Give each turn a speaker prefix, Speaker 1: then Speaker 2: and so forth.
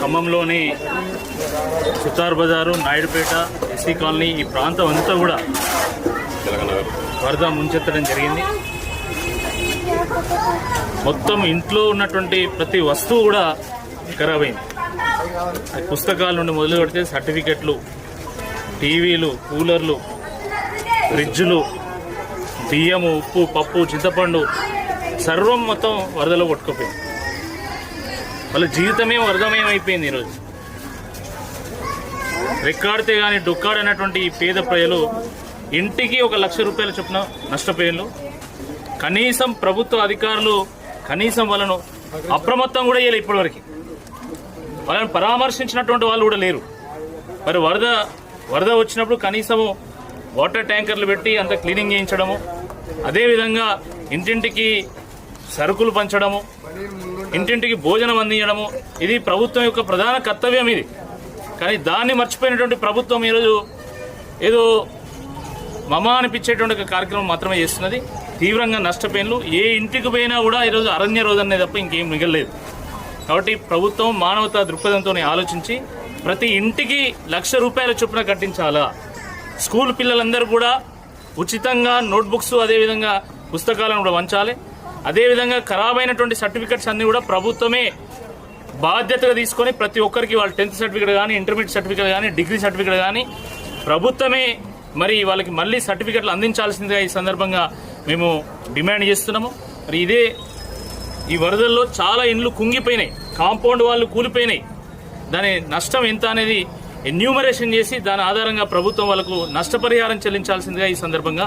Speaker 1: ఖమ్మంలోని సుతార్ బజారు Naidupeta SC colony ఈ ప్రాంతం అంతా కూడా వరద ముంచెత్తడం జరిగింది. మొత్తం ఇంట్లో ఉన్నటువంటి ప్రతి వస్తువు కూడా ఖరాబ్ అయింది పుస్తకాల నుండి మొదలు పెడితే సర్టిఫికెట్లు టీవీలు కూలర్లు ఫ్రిడ్జ్లు బియ్యము ఉప్పు పప్పు చింతపండు సర్వం మొత్తం వరదలో కొట్టుకుపోయింది. వాళ్ళ జీవితమే వరదమయం అయిపోయింది ఈరోజు రెక్కాడితే కానీ డొక్కాడనటువంటి ఈ పేద ప్రజలు ఇంటికి ఒక లక్ష రూపాయలు చొప్పున నష్టపోయారు కనీసం ప్రభుత్వ అధికారులు కనీసం వాళ్ళను అప్రమత్తం కూడా చేయలేదు ఇప్పటివరకు. వాళ్ళని పరామర్శించినటువంటి వాళ్ళు కూడా లేరు. మరి వరద వరద వచ్చినప్పుడు కనీసము వాటర్ ట్యాంకర్లు పెట్టి అంత క్లీనింగ్ చేయించడము అదేవిధంగా ఇంటింటికి సరుకులు పంచడము ఇంటింటికి భోజనం అందించడము ఇది ప్రభుత్వం యొక్క ప్రధాన కర్తవ్యం ఇది. కానీ దాన్ని మర్చిపోయినటువంటి ప్రభుత్వం ఈరోజు ఏదో మమ అనిపించేటువంటి కార్యక్రమం మాత్రమే చేస్తున్నది. తీవ్రంగా నష్టపోయినలు. ఏ ఇంటికి పోయినా కూడా ఈరోజు అరణ్య రోజు అనేది తప్ప ఇంకేం మిగలలేదు. కాబట్టి ప్రభుత్వం మానవతా దృక్పథంతో ఆలోచించి ప్రతి ఇంటికి లక్ష రూపాయల చొప్పున కట్టించాలా? స్కూల్ పిల్లలందరూ కూడా ఉచితంగా నోట్బుక్స్ అదేవిధంగా పుస్తకాలను కూడా వంచాలి. అదేవిధంగా ఖరాబ్ అయినటువంటి సర్టిఫికెట్స్ అన్నీ కూడా ప్రభుత్వమే బాధ్యతగా తీసుకొని ప్రతి ఒక్కరికి వాళ్ళ టెన్త్ సర్టిఫికేట్ కానీ ఇంటర్మీడియట్ సర్టిఫికేట్ కానీ డిగ్రీ సర్టిఫికేట్ కానీ ప్రభుత్వమే మరి వాళ్ళకి మళ్ళీ సర్టిఫికెట్లు అందించాల్సిందిగా ఈ సందర్భంగా మేము డిమాండ్ చేస్తున్నాము. మరి ఇదే ఈ వరదల్లో చాలా ఇండ్లు కుంగిపోయినాయి. కాంపౌండ్ వాళ్ళు కూలిపోయినాయి. దాని నష్టం ఎంత అనేది ఎన్యూమరేషన్ చేసి దాని ఆధారంగా ప్రభుత్వం వాళ్ళకు నష్టపరిహారం చెల్లించాల్సిందిగా ఈ సందర్భంగా